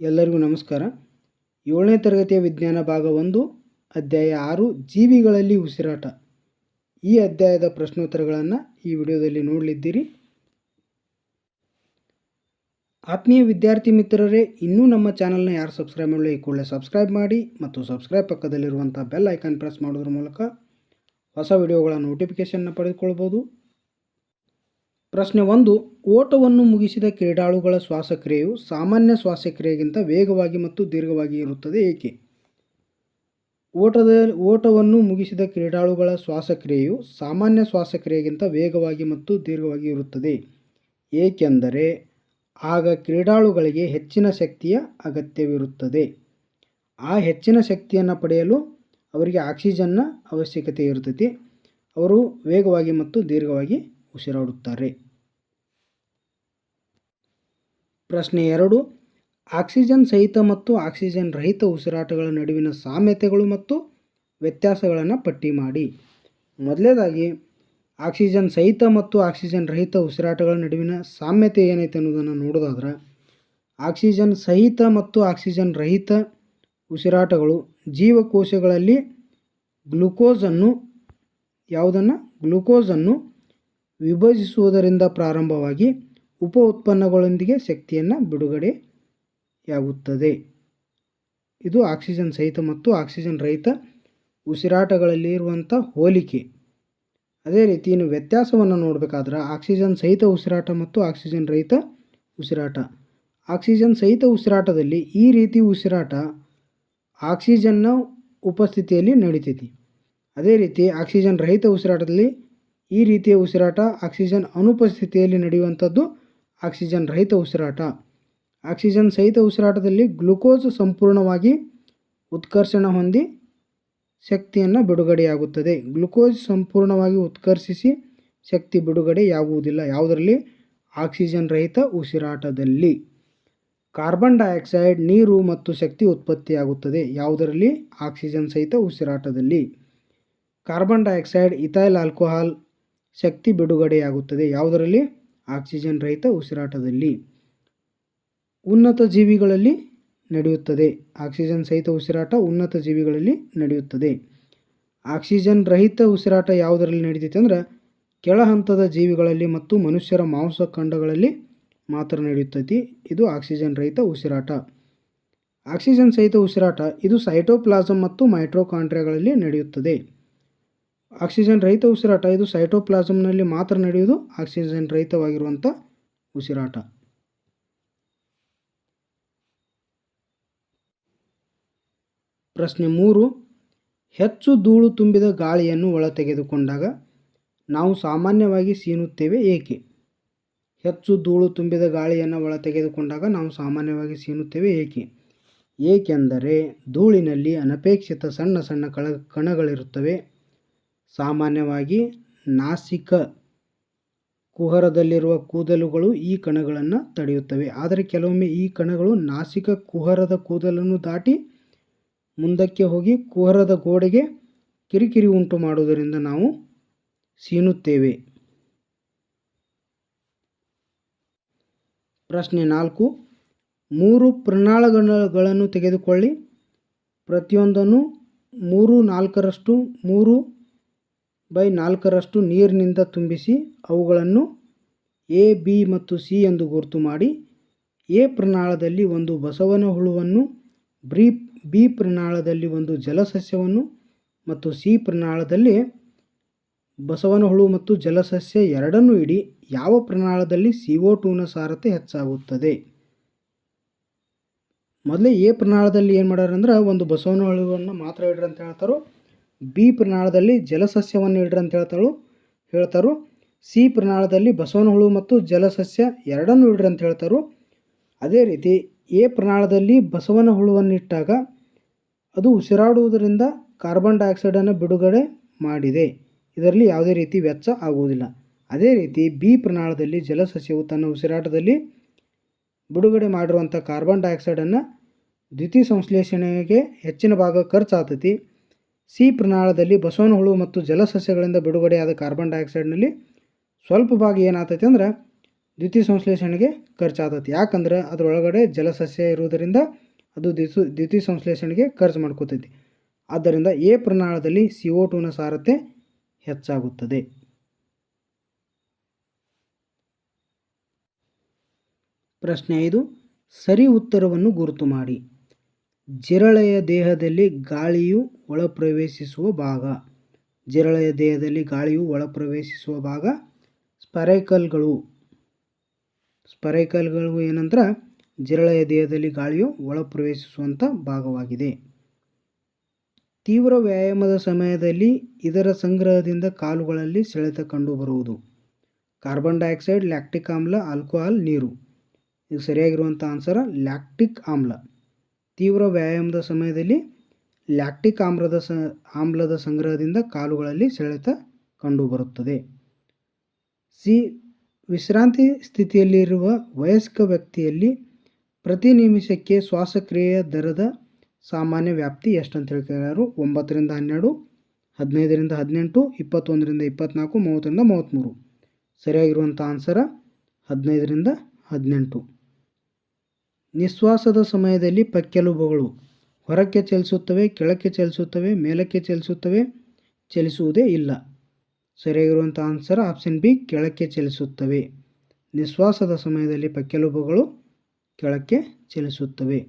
ಎಲ್ಲರಿಗೂ ನಮಸ್ಕಾರ. ಏಳನೇ ತರಗತಿಯ ವಿಜ್ಞಾನ ಭಾಗ ಒಂದು, ಅಧ್ಯಾಯ ಆರು, ಜೀವಿಗಳಲ್ಲಿ ಉಸಿರಾಟ. ಈ ಅಧ್ಯಾಯದ ಪ್ರಶ್ನೋತ್ತರಗಳನ್ನು ಈ ವಿಡಿಯೋದಲ್ಲಿ ನೋಡಲಿದ್ದೀರಿ. ಆತ್ಮೀಯ ವಿದ್ಯಾರ್ಥಿ ಮಿತ್ರರೇ, ಇನ್ನೂ ನಮ್ಮ ಚಾನಲ್ನ ಯಾರು ಸಬ್ಸ್ಕ್ರೈಬ್ ಮಾಡಲಿ ಈ ಕೂಡಲೇ ಸಬ್ಸ್ಕ್ರೈಬ್ ಮಾಡಿ ಮತ್ತು ಸಬ್ಸ್ಕ್ರೈಬ್ ಪಕ್ಕದಲ್ಲಿರುವಂಥ ಬೆಲ್ ಐಕಾನ್ ಪ್ರೆಸ್ ಮಾಡೋದ್ರ ಮೂಲಕ ಹೊಸ ವಿಡಿಯೋಗಳ ನೋಟಿಫಿಕೇಷನ್ನ ಪಡೆದುಕೊಳ್ಬೋದು. ಪ್ರಶ್ನೆ ಒಂದು, ಓಟವನ್ನು ಮುಗಿಸಿದ ಕ್ರೀಡಾಳುಗಳ ಶ್ವಾಸಕ್ರಿಯೆಯು ಸಾಮಾನ್ಯ ಶ್ವಾಸಕ್ರಿಯೆಗಿಂತ ವೇಗವಾಗಿ ಮತ್ತು ದೀರ್ಘವಾಗಿ ಇರುತ್ತದೆ ಏಕೆ? ಓಟದ, ಓಟವನ್ನು ಮುಗಿಸಿದ ಕ್ರೀಡಾಳುಗಳ ಶ್ವಾಸಕ್ರಿಯೆಯು ಸಾಮಾನ್ಯ ಶ್ವಾಸಕ್ರಿಯೆಗಿಂತ ವೇಗವಾಗಿ ಮತ್ತು ದೀರ್ಘವಾಗಿ ಇರುತ್ತದೆ. ಏಕೆಂದರೆ, ಆಗ ಕ್ರೀಡಾಳುಗಳಿಗೆ ಹೆಚ್ಚಿನ ಶಕ್ತಿಯ ಅಗತ್ಯವಿರುತ್ತದೆ. ಆ ಹೆಚ್ಚಿನ ಶಕ್ತಿಯನ್ನು ಪಡೆಯಲು ಅವರಿಗೆ ಆಕ್ಸಿಜನ್ನ ಅವಶ್ಯಕತೆ ಇರುತ್ತದೆ. ಅವರು ವೇಗವಾಗಿ ಮತ್ತು ದೀರ್ಘವಾಗಿ ಉಸಿರಾಡುತ್ತಾರೆ. ಪ್ರಶ್ನೆ ಎರಡು, ಆಕ್ಸಿಜನ್ ಸಹಿತ ಮತ್ತು ಆಕ್ಸಿಜನ್ ರಹಿತ ಉಸಿರಾಟಗಳ ನಡುವಿನ ಸಾಮ್ಯತೆಗಳು ಮತ್ತು ವ್ಯತ್ಯಾಸಗಳನ್ನು ಪಟ್ಟಿ ಮಾಡಿ. ಮೊದಲನೇದಾಗಿ ಆಕ್ಸಿಜನ್ ಸಹಿತ ಮತ್ತು ಆಕ್ಸಿಜನ್ ರಹಿತ ಉಸಿರಾಟಗಳ ನಡುವಿನ ಸಾಮ್ಯತೆ ಏನೈತೆ ಅನ್ನೋದನ್ನು ನೋಡೋದಾದ್ರೆ, ಆಕ್ಸಿಜನ್ ಸಹಿತ ಮತ್ತು ಆಕ್ಸಿಜನ್ ರಹಿತ ಉಸಿರಾಟಗಳು ಜೀವಕೋಶಗಳಲ್ಲಿ ಗ್ಲುಕೋಸನ್ನು ಯಾವುದನ್ನು? ಗ್ಲುಕೋಸನ್ನು ವಿಭಜಿಸುವುದರಿಂದ ಪ್ರಾರಂಭವಾಗಿ ಉಪ ಉತ್ಪನ್ನಗಳೊಂದಿಗೆ ಶಕ್ತಿಯನ್ನು ಬಿಡುಗಡೆಯಾಗುತ್ತದೆ. ಇದು ಆಕ್ಸಿಜನ್ ಸಹಿತ ಮತ್ತು ಆಕ್ಸಿಜನ್ ರಹಿತ ಉಸಿರಾಟಗಳಲ್ಲಿ ಇರುವಂಥ ಹೋಲಿಕೆ. ಅದೇ ರೀತಿ ಇನ್ನು ವ್ಯತ್ಯಾಸವನ್ನು ನೋಡಬೇಕಾದ್ರೆ ಆಕ್ಸಿಜನ್ ಸಹಿತ ಉಸಿರಾಟ ಮತ್ತು ಆಕ್ಸಿಜನ್ ರಹಿತ ಉಸಿರಾಟ. ಆಕ್ಸಿಜನ್ ಸಹಿತ ಉಸಿರಾಟದಲ್ಲಿ ಈ ರೀತಿ ಉಸಿರಾಟ ಆಕ್ಸಿಜನ್ನ ಉಪಸ್ಥಿತಿಯಲ್ಲಿ ನಡೀತೈತಿ. ಅದೇ ರೀತಿ ಆಕ್ಸಿಜನ್ ರಹಿತ ಉಸಿರಾಟದಲ್ಲಿ ಈ ರೀತಿಯ ಉಸಿರಾಟ ಆಕ್ಸಿಜನ್ ಅನುಪಸ್ಥಿತಿಯಲ್ಲಿ ನಡೆಯುವಂಥದ್ದು ಆಕ್ಸಿಜನ್ ರಹಿತ ಉಸಿರಾಟ. ಆಕ್ಸಿಜನ್ ಸಹಿತ ಉಸಿರಾಟದಲ್ಲಿ ಗ್ಲುಕೋಸ್ ಸಂಪೂರ್ಣವಾಗಿ ಉತ್ಕರ್ಷಣ ಹೊಂದಿ ಶಕ್ತಿಯನ್ನು ಬಿಡುಗಡೆಯಾಗುತ್ತದೆ. ಗ್ಲುಕೋಸ್ ಸಂಪೂರ್ಣವಾಗಿ ಉತ್ಕರ್ಷಿಸಿ ಶಕ್ತಿ ಬಿಡುಗಡೆಯಾಗುವುದಿಲ್ಲ ಯಾವುದರಲ್ಲಿ? ಆಕ್ಸಿಜನ್ ರಹಿತ ಉಸಿರಾಟದಲ್ಲಿ. ಕಾರ್ಬನ್ ಡೈಆಕ್ಸೈಡ್, ನೀರು ಮತ್ತು ಶಕ್ತಿ ಉತ್ಪತ್ತಿಯಾಗುತ್ತದೆ. ಯಾವುದರಲ್ಲಿ? ಆಕ್ಸಿಜನ್ ಸಹಿತ ಉಸಿರಾಟದಲ್ಲಿ. ಕಾರ್ಬನ್ ಡೈಆಕ್ಸೈಡ್, ಇಥೈಲ್ ಆಲ್ಕೋಹಾಲ್ ಶಕ್ತಿ ಬಿಡುಗಡೆಯಾಗುತ್ತದೆ. ಯಾವುದರಲ್ಲಿ? ಆಕ್ಸಿಜನ್ ರಹಿತ ಉಸಿರಾಟದಲ್ಲಿ ಉನ್ನತ ಜೀವಿಗಳಲ್ಲಿ ನಡೆಯುತ್ತದೆ. ಆಕ್ಸಿಜನ್ ಸಹಿತ ಉಸಿರಾಟ ಉನ್ನತ ಜೀವಿಗಳಲ್ಲಿ ನಡೆಯುತ್ತದೆ. ಆಕ್ಸಿಜನ್ ರಹಿತ ಉಸಿರಾಟ ಯಾವುದರಲ್ಲಿ ನಡೆಯುತ್ತೆ ಅಂದ್ರೆ ಕೆಳ ಹಂತದ ಜೀವಿಗಳಲ್ಲಿ ಮತ್ತು ಮನುಷ್ಯರ ಮಾಂಸಖಂಡಗಳಲ್ಲಿ ಮಾತ್ರ ನಡೆಯುತ್ತದೆ ಇದು ಆಕ್ಸಿಜನ್ ರಹಿತ ಉಸಿರಾಟ. ಆಕ್ಸಿಜನ್ ಸಹಿತ ಉಸಿರಾಟ, ಇದು ಸೈಟೋಪ್ಲಾಸಮ್ ಮತ್ತು ಮೈಟ್ರೋಕಾಂಟ್ರಿಯಾಗಳಲ್ಲಿ ನಡೆಯುತ್ತದೆ. ಆಕ್ಸಿಜನ್ ರಹಿತ ಉಸಿರಾಟ, ಇದು ಸೈಟೋಪ್ಲಾಸಮ್ನಲ್ಲಿ ಮಾತ್ರ ನಡೆಯುವುದು, ಆಕ್ಸಿಜನ್ ರಹಿತವಾಗಿರುವಂಥ ಉಸಿರಾಟ. ಪ್ರಶ್ನೆ ಮೂರು, ಹೆಚ್ಚು ಧೂಳು ತುಂಬಿದ ಗಾಳಿಯನ್ನು ಒಳ ತೆಗೆದುಕೊಂಡಾಗ ನಾವು ಸಾಮಾನ್ಯವಾಗಿ ಸೀನುತ್ತೇವೆ ಏಕೆ? ಹೆಚ್ಚು ಧೂಳು ತುಂಬಿದ ಗಾಳಿಯನ್ನು ಒಳ ತೆಗೆದುಕೊಂಡಾಗ ನಾವು ಸಾಮಾನ್ಯವಾಗಿ ಸೀನುತ್ತೇವೆ ಏಕೆ? ಏಕೆಂದರೆ ಧೂಳಿನಲ್ಲಿ ಅನಪೇಕ್ಷಿತ ಸಣ್ಣ ಸಣ್ಣ ಕಳ ಕಣಗಳಿರುತ್ತವೆ ಸಾಮಾನ್ಯವಾಗಿ ನಾಸಿಕ ಕುಹರದಲ್ಲಿರುವ ಕೂದಲುಗಳು ಈ ಕಣಗಳನ್ನು ತಡೆಯುತ್ತವೆ. ಆದರೆ ಕೆಲವೊಮ್ಮೆ ಈ ಕಣಗಳು ನಾಸಿಕ ಕುಹರದ ಕೂದಲನ್ನು ದಾಟಿ ಮುಂದಕ್ಕೆ ಹೋಗಿ ಕುಹರದ ಗೋಡೆಗೆ ಕಿರಿಕಿರಿ ಉಂಟು ಮಾಡುವುದರಿಂದ ನಾವು ಸೀನುತ್ತೇವೆ. ಪ್ರಶ್ನೆ ನಾಲ್ಕು. ಮೂರು ಪ್ರಣಾಳಗಳನ್ನು ತೆಗೆದುಕೊಳ್ಳಿ. ಪ್ರತಿಯೊಂದನ್ನು ಮೂರು ನಾಲ್ಕರಷ್ಟು ಮೂರು ಬೈ ನಾಲ್ಕರಷ್ಟು ನೀರಿನಿಂದ ತುಂಬಿಸಿ ಅವುಗಳನ್ನು ಎ, ಬಿ ಮತ್ತು ಸಿ ಎಂದು ಗುರುತು ಮಾಡಿ ಎ ಪ್ರಣಾಳದಲ್ಲಿ ಒಂದು ಬಸವನ ಹುಳುವನ್ನು, ಬ್ರೀ, ಬಿ ಪ್ರಣಾಳದಲ್ಲಿ ಒಂದು ಜಲಸಸ್ಯವನ್ನು ಮತ್ತು ಸಿ ಪ್ರಣಾಳದಲ್ಲಿ ಬಸವನ ಹುಳು ಮತ್ತು ಜಲಸಸ್ಯ ಎರಡನ್ನೂ ಇಡಿ ಯಾವ ಪ್ರಣಾಳದಲ್ಲಿ ಸಿ ಒ ಟೂನ ಸಾರತೆ ಹೆಚ್ಚಾಗುತ್ತದೆ. ಮೊದಲೇ ಎ ಪ್ರಣಾಳದಲ್ಲಿ ಏನು ಮಾಡ್ಯಾರಂದ್ರೆ ಒಂದು ಬಸವನ ಹುಳುವನ್ನು ಮಾತ್ರ ಇಡ್ರಿ ಅಂತ ಹೇಳ್ತಾರೋ ಬಿ ಪ್ರಣಾಳದಲ್ಲಿ ಜಲಸಸ್ಯವನ್ನು ಇಡ್ರಿ ಅಂತ ಹೇಳ್ತಾಳು, ಹೇಳ್ತಾರೋ. ಸಿ ಪ್ರಣಾಳದಲ್ಲಿ ಬಸವನ ಹುಳು ಮತ್ತು ಜಲಸಸ್ಯ ಎರಡನ್ನು ಇಡ್ರಿ ಅಂತ ಹೇಳ್ತಾರೋ. ಅದೇ ರೀತಿ ಎ ಪ್ರಣಾಳದಲ್ಲಿ ಬಸವನ ಹುಳುವನ್ನು ಇಟ್ಟಾಗ ಅದು ಉಸಿರಾಡುವುದರಿಂದ ಕಾರ್ಬನ್ ಡೈಆಕ್ಸೈಡನ್ನು ಬಿಡುಗಡೆ ಮಾಡಿದೆ. ಇದರಲ್ಲಿ ಯಾವುದೇ ರೀತಿ ವೆಚ್ಚ ಆಗುವುದಿಲ್ಲ. ಅದೇ ರೀತಿ ಬಿ ಪ್ರಣಾಳದಲ್ಲಿ ಜಲಸಸ್ಯವು ತನ್ನ ಉಸಿರಾಟದಲ್ಲಿ ಬಿಡುಗಡೆ ಮಾಡಿರುವಂಥ ಕಾರ್ಬನ್ ಡೈಆಕ್ಸೈಡನ್ನು ದ್ವಿತೀಯ ಸಂಶ್ಲೇಷಣೆಗೆ ಹೆಚ್ಚಿನ ಭಾಗ ಖರ್ಚಾಗ್ತೈತಿ. ಸಿ ಪ್ರಣಾಳದಲ್ಲಿ ಬಸವನ ಹುಳು ಮತ್ತು ಜಲಸಸ್ಯಗಳಿಂದ ಬಿಡುಗಡೆಯಾದ ಕಾರ್ಬನ್ ಡೈಆಕ್ಸೈಡ್ನಲ್ಲಿ ಸ್ವಲ್ಪ ಭಾಗ ಏನಾಗ್ತೈತೆ ಅಂದ್ರೆ ದ್ಯುತಿ ಸಂಶ್ಲೇಷಣೆಗೆ ಖರ್ಚಾಗ್ತೈತಿ. ಯಾಕಂದ್ರೆ ಅದರೊಳಗಡೆ ಜಲಸಸ್ಯ ಇರುವುದರಿಂದ ಅದು ದ್ವಿತೀಯ ಸಂಶ್ಲೇಷಣೆಗೆ ಖರ್ಚು ಮಾಡ್ಕೋತೈತಿ. ಆದ್ದರಿಂದ ಎ ಪ್ರಮಾಣದಲ್ಲಿ ಸಿ ಒ ಟೂನ ಸಾರತೆ ಹೆಚ್ಚಾಗುತ್ತದೆ. ಪ್ರಶ್ನೆ ಐದು, ಸರಿ ಉತ್ತರವನ್ನು ಗುರುತು ಮಾಡಿ. ಜಿರಳೆಯ ದೇಹದಲ್ಲಿ ಗಾಳಿಯು ಒಳಪ್ರವೇಶಿಸುವ ಭಾಗ. ಜಿರಳೆಯ ದೇಹದಲ್ಲಿ ಗಾಳಿಯು ಒಳಪ್ರವೇಶಿಸುವ ಭಾಗ. ಸ್ಪರೈಕಲ್ಗಳು. ಸ್ಪರೈಕಲ್ಗಳು ಏನಂದ್ರೆ ಜಿರಳೆಯ ದೇಹದಲ್ಲಿ ಗಾಳಿಯು ಒಳಪ್ರವೇಶಿಸುವಂಥ ಭಾಗವಾಗಿದೆ. ತೀವ್ರ ವ್ಯಾಯಾಮದ ಸಮಯದಲ್ಲಿ ಇದರ ಸಂಗ್ರಹದಿಂದ ಕಾಲುಗಳಲ್ಲಿ ಸೆಳೆತ ಕಂಡುಬರುವುದು. ಕಾರ್ಬನ್ ಡೈಆಕ್ಸೈಡ್, ಲ್ಯಾಕ್ಟಿಕ್ ಆಮ್ಲ, ಆಲ್ಕೋಹಾಲ್, ನೀರು. ಇದು ಸರಿಯಾಗಿರುವಂಥ ಆನ್ಸರ ಲ್ಯಾಕ್ಟಿಕ್ ಆಮ್ಲ. ತೀವ್ರ ವ್ಯಾಯಾಮದ ಸಮಯದಲ್ಲಿ ಲ್ಯಾಕ್ಟಿಕ್ ಆಮ್ಲದ ಸ, ಆಮ್ಲದ ಸಂಗ್ರಹದಿಂದ ಕಾಲುಗಳಲ್ಲಿ ಸೆಳೆತ ಕಂಡುಬರುತ್ತದೆ. ಸಿ, ವಿಶ್ರಾಂತಿ ಸ್ಥಿತಿಯಲ್ಲಿರುವ ವಯಸ್ಕ ವ್ಯಕ್ತಿಯಲ್ಲಿ ಪ್ರತಿ ನಿಮಿಷಕ್ಕೆ ಶ್ವಾಸಕ್ರಿಯೆಯ ದರದ ಸಾಮಾನ್ಯ ವ್ಯಾಪ್ತಿ ಎಷ್ಟು ಅಂತ ಹೇಳ್ತಿದ್ದಾರೆ ಒಂಬತ್ತರಿಂದ ಹನ್ನೆರಡು, ಹದಿನೈದರಿಂದ ಹದಿನೆಂಟು, ಇಪ್ಪತ್ತೊಂದರಿಂದ ಇಪ್ಪತ್ತ್ನಾಲ್ಕು ಮೂವತ್ತರಿಂದ ಮೂವತ್ತ್ಮೂರು ಸರಿಯಾಗಿರುವಂಥ ಆನ್ಸರ ಹದಿನೈದರಿಂದ ಹದಿನೆಂಟು. ನಿಶ್ವಾಸದ ಸಮಯದಲ್ಲಿ ಪಕ್ಕೆಲುಬುಗಳು ಹೊರಕ್ಕೆ ಚಲಿಸುತ್ತವೆ, ಕೆಳಕ್ಕೆ ಚಲಿಸುತ್ತವೆ, ಮೇಲಕ್ಕೆ ಚಲಿಸುತ್ತವೆ, ಚಲಿಸುವುದೇ ಇಲ್ಲ. ಸರಿಯಾಗಿರುವಂಥ ಆನ್ಸರ್ ಆಪ್ಷನ್ ಬಿ ಕೆಳಕ್ಕೆ ಚಲಿಸುತ್ತವೆ. ನಿಶ್ವಾಸದ ಸಮಯದಲ್ಲಿ ಪಕ್ಕೆಲುಬುಗಳು ಕೆಳಕ್ಕೆ ಚಲಿಸುತ್ತವೆ.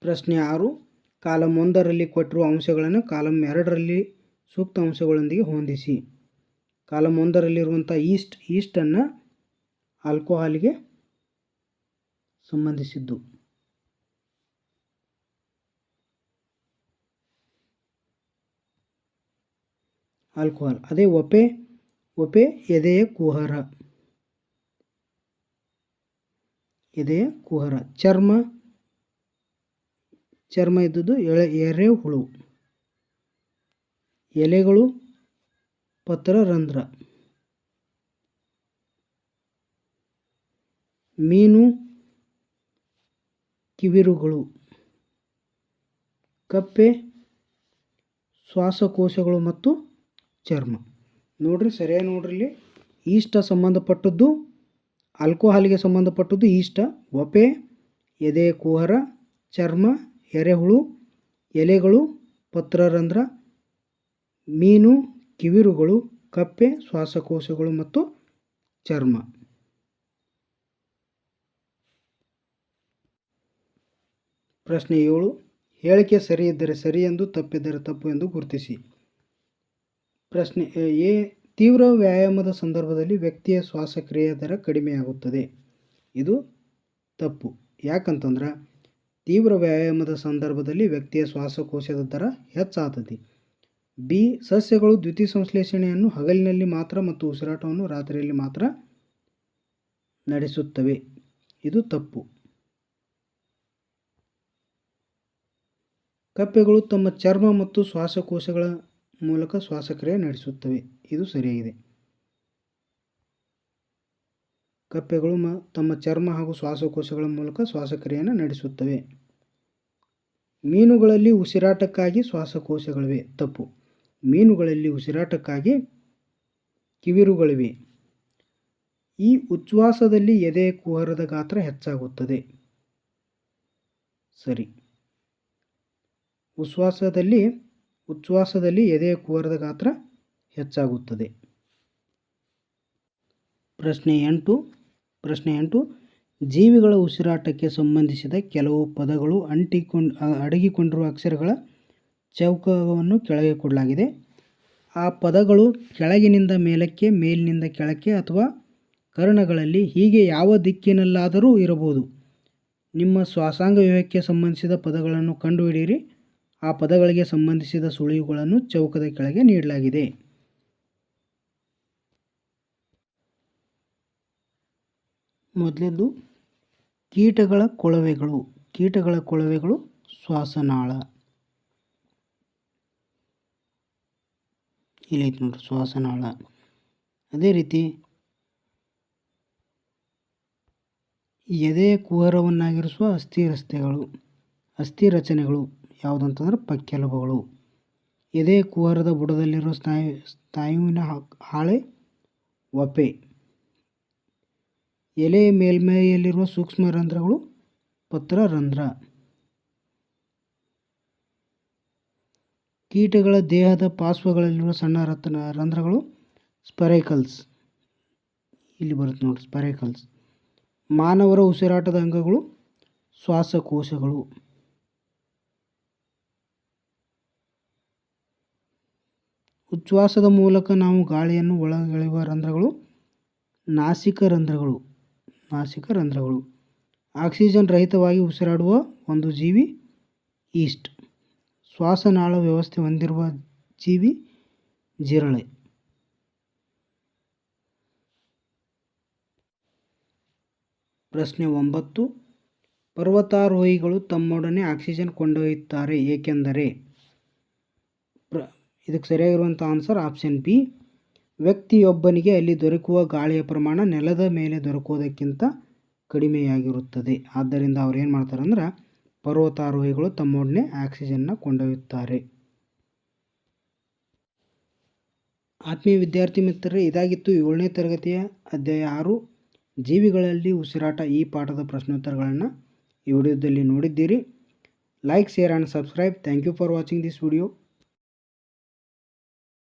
ಪ್ರಶ್ನೆ ಆರು ಕಾಲಮ್ ಒಂದರಲ್ಲಿ ಕೊಟ್ಟಿರುವ ಅಂಶಗಳನ್ನು ಕಾಲಮ್ ಎರಡರಲ್ಲಿ ಸೂಕ್ತ ಅಂಶಗಳೊಂದಿಗೆ ಹೊಂದಿಸಿ. ಕಾಲಮ್ ಒಂದರಲ್ಲಿರುವಂಥ ಈಸ್ಟ್, ಈಸ್ಟನ್ನು ಆಲ್ಕೋಹಾಲಿಗೆ ಸಂಬಂಧಿಸಿದ್ದು. ಆಲ್ಕೋಹಾಲ್ ಅದೇ ಒಪೆ ಒಪೆ ಎದೆಯ ಕುಹರ. ಎದೆಯ ಕುಹರ, ಚರ್ಮ ಚರ್ಮ ಇದ್ದದ್ದು ಎಳೆ ಎರೆಹುಳು ಎಲೆಗಳು ಪತ್ರರಂಧ್ರ ಮೀನು ಕಿವಿರುಗಳು, ಕಪ್ಪೆ ಶ್ವಾಸಕೋಶಗಳು ಮತ್ತು ಚರ್ಮ. ನೋಡ್ರಿ, ಸರಿಯಾಗಿ ನೋಡ್ರಿ ಇಲ್ಲಿ ಈಷ್ಟ ಸಂಬಂಧಪಟ್ಟದ್ದು, ಆಲ್ಕೋಹಾಲ್ಗೆ ಸಂಬಂಧಪಟ್ಟದ್ದು ಈಷ್ಟ. ಒಪೆ, ಎದೆ, ಕುಹರ, ಚರ್ಮ, ಎರೆಹುಳು, ಎಲೆಗಳು, ಪತ್ರರಂಧ್ರ, ಮೀನು, ಕಿವಿರುಗಳು, ಕಪ್ಪೆ ಶ್ವಾಸಕೋಶಗಳು ಮತ್ತು ಚರ್ಮ. ಪ್ರಶ್ನೆ ಏಳು, ಹೇಳಿಕೆ ಸರಿ ಇದ್ದರೆ ಸರಿ ಎಂದು, ತಪ್ಪಿದ್ದರೆ ತಪ್ಪು ಎಂದು ಗುರುತಿಸಿ. ಪ್ರಶ್ನೆ ಎ ತೀವ್ರ ವ್ಯಾಯಾಮದ ಸಂದರ್ಭದಲ್ಲಿ ವ್ಯಕ್ತಿಯ ಶ್ವಾಸಕ್ರಿಯೆ ದರ ಕಡಿಮೆಯಾಗುತ್ತದೆ. ಇದು ತಪ್ಪು. ಯಾಕಂತಂದ್ರೆ, ತೀವ್ರ ವ್ಯಾಯಾಮದ ಸಂದರ್ಭದಲ್ಲಿ ವ್ಯಕ್ತಿಯ ಶ್ವಾಸಕೋಶದ ದರ ಹೆಚ್ಚಾತತಿ ಬಿ, ಸಸ್ಯಗಳು ದ್ಯುತಿ ಸಂಶ್ಲೇಷಣೆಯನ್ನು ಹಗಲಿನಲ್ಲಿ ಮಾತ್ರ ಮತ್ತು ಉಸಿರಾಟವನ್ನು ರಾತ್ರಿಯಲ್ಲಿ ಮಾತ್ರ ನಡೆಸುತ್ತವೆ. ಇದು ತಪ್ಪು. ಕಪ್ಪೆಗಳು ತಮ್ಮ ಚರ್ಮ ಮತ್ತು ಶ್ವಾಸಕೋಶಗಳ ಮೂಲಕ ಶ್ವಾಸಕ್ರಿಯೆ ನಡೆಸುತ್ತವೆ. ಇದು ಸರಿಯಾಗಿದೆ. ಕಪ್ಪೆಗಳು ತಮ್ಮ ಚರ್ಮ ಹಾಗೂ ಶ್ವಾಸಕೋಶಗಳ ಮೂಲಕ ಶ್ವಾಸಕ್ರಿಯೆಯನ್ನು ನಡೆಸುತ್ತವೆ. ಮೀನುಗಳಲ್ಲಿ ಉಸಿರಾಟಕ್ಕಾಗಿ ಶ್ವಾಸಕೋಶಗಳಿವೆ. ತಪ್ಪು. ಮೀನುಗಳಲ್ಲಿ ಉಸಿರಾಟಕ್ಕಾಗಿ ಕಿವಿರುಗಳಿವೆ. ಈ ಉಚ್ಛ್ವಾಸದಲ್ಲಿ ಎದೆ, ಕುಹರದ ಗಾತ್ರ ಹೆಚ್ಚಾಗುತ್ತದೆ. ಸರಿ. ಉಚ್ಛ್ವಾಸದಲ್ಲಿ ಉಚ್ಛ್ವಾಸದಲ್ಲಿ ಎದೆಯ ಕುವರದ ಗಾತ್ರ ಹೆಚ್ಚಾಗುತ್ತದೆ. ಪ್ರಶ್ನೆ ಎಂಟು ಪ್ರಶ್ನೆ ಎಂಟು, ಜೀವಿಗಳ ಉಸಿರಾಟಕ್ಕೆ ಸಂಬಂಧಿಸಿದ ಕೆಲವು ಪದಗಳು ಅಂಟಿಕೊಂಡು ಅಡಗಿಕೊಂಡಿರುವ ಅಕ್ಷರಗಳ ಚೌಕವನ್ನು ಕೆಳಗೆ ಕೊಡಲಾಗಿದೆ. ಆ ಪದಗಳು ಕೆಳಗಿನಿಂದ ಮೇಲಕ್ಕೆ, ಮೇಲಿನಿಂದ ಕೆಳಕ್ಕೆ ಅಥವಾ ಕರ್ಣಗಳಲ್ಲಿ ಹೀಗೆ ಯಾವ ದಿಕ್ಕಿನಲ್ಲಾದರೂ ಇರಬಹುದು. ನಿಮ್ಮ ಶ್ವಾಸಾಂಗ ವ್ಯೂಹಕ್ಕೆ ಸಂಬಂಧಿಸಿದ ಪದಗಳನ್ನು ಕಂಡುಹಿಡಿಯಿರಿ. ಆ ಪದಗಳಿಗೆ ಸಂಬಂಧಿಸಿದ ಸುಳಿವುಗಳನ್ನು ಚೌಕದ ಕೆಳಗೆ ನೀಡಲಾಗಿದೆ. ಮೊದಲನೇದು ಕೀಟಗಳ ಕೊಳವೆಗಳು. ಕೀಟಗಳ ಕೊಳವೆಗಳು ಶ್ವಾಸನಾಳ. ಇಲ್ಲೈತೆ ನೋಡ್ರಿ, ಶ್ವಾಸನಾಳ. ಅದೇ ರೀತಿ, ಎದೆ ಕುಹರವನ್ನಾಗಿರಿಸುವ ಅಸ್ಥಿ ರಸ್ತೆಗಳು, ಅಸ್ಥಿ ರಚನೆಗಳು. ಯಾವುದಂತಂದ್ರೆ ಪಕ್ಕೆಲುಬುಗಳು. ಎದೆ ಕುಹರದ ಬುಡದಲ್ಲಿರುವ ಸ್ನಾಯು, ಸ್ನಾಯುವಿನ ಹಾಳೆ ಒಪೆ. ಎಲೆ ಮೇಲ್ಮೈಯಲ್ಲಿರುವ ಸೂಕ್ಷ್ಮ ರಂಧ್ರಗಳು ಪತ್ರ ರಂಧ್ರ. ಕೀಟಗಳ ದೇಹದ ಪಾರ್ಶ್ವಗಳಲ್ಲಿರುವ ಸಣ್ಣ ರತ್ನ ರಂಧ್ರಗಳು ಸ್ಪರೈಕಲ್ಸ್. ಇಲ್ಲಿ ಬರುತ್ತೆ ನೋಡಿ ಸ್ಪರೈಕಲ್ಸ್. ಮಾನವರ ಉಸಿರಾಟದ ಅಂಗಗಳು ಶ್ವಾಸಕೋಶಗಳು. ಉಚ್ಛ್ವಾಸದ ಮೂಲಕ ನಾವು ಗಾಳಿಯನ್ನು ಒಳಗೆಳೆಯುವ ರಂಧ್ರಗಳು ನಾಸಿಕ ರಂಧ್ರಗಳು ನಾಸಿಕ ರಂಧ್ರಗಳು. ಆಕ್ಸಿಜನ್ ರಹಿತವಾಗಿ ಉಸಿರಾಡುವ ಒಂದು ಜೀವಿ ಈಸ್ಟ್. ಶ್ವಾಸನಾಳ ವ್ಯವಸ್ಥೆ ಹೊಂದಿರುವ ಜೀವಿ ಜಿರಳೆ. ಪ್ರಶ್ನೆ ಒಂಬತ್ತು. ಪರ್ವತಾರೋಹಿಗಳು ತಮ್ಮೊಡನೆ ಆಕ್ಸಿಜನ್ ಕೊಂಡೊಯ್ಯುತ್ತಾರೆ ಏಕೆಂದರೆ ಪ್ರ ಇದಕ್ಕೆ ಸರಿಯಾಗಿರುವಂಥ ಆನ್ಸರ್ ಆಪ್ಷನ್ ಬಿ. ವ್ಯಕ್ತಿಯೊಬ್ಬನಿಗೆ ಅಲ್ಲಿ ದೊರಕುವ ಗಾಳಿಯ ಪ್ರಮಾಣ ನೆಲದ ಮೇಲೆ ದೊರಕುವುದಕ್ಕಿಂತ ಕಡಿಮೆಯಾಗಿರುತ್ತದೆ. ಆದ್ದರಿಂದ ಅವ್ರು ಏನು ಮಾಡ್ತಾರೆ ಅಂದ್ರೆ ಪರ್ವತಾರೋಹಿಗಳು ತಮ್ಮೊಡನೆ ಆಕ್ಸಿಜನ್ನ ಕೊಂಡೊಯ್ಯುತ್ತಾರೆ. ಆತ್ಮೀಯ ವಿದ್ಯಾರ್ಥಿ ಮಿತ್ರರೇ, ಇದಾಗಿತ್ತು ಏಳನೇ ತರಗತಿಯ ಅಧ್ಯಾಯ ಆರು. ಜೀವಿಗಳಲ್ಲಿ ಉಸಿರಾಟ ಈ ಪಾಠದ ಪ್ರಶ್ನೋತ್ತರಗಳನ್ನು ಈ ವಿಡಿಯೋದಲ್ಲಿ ನೋಡಿದ್ದೀರಿ. Like, share and subscribe. Thank you for watching this video.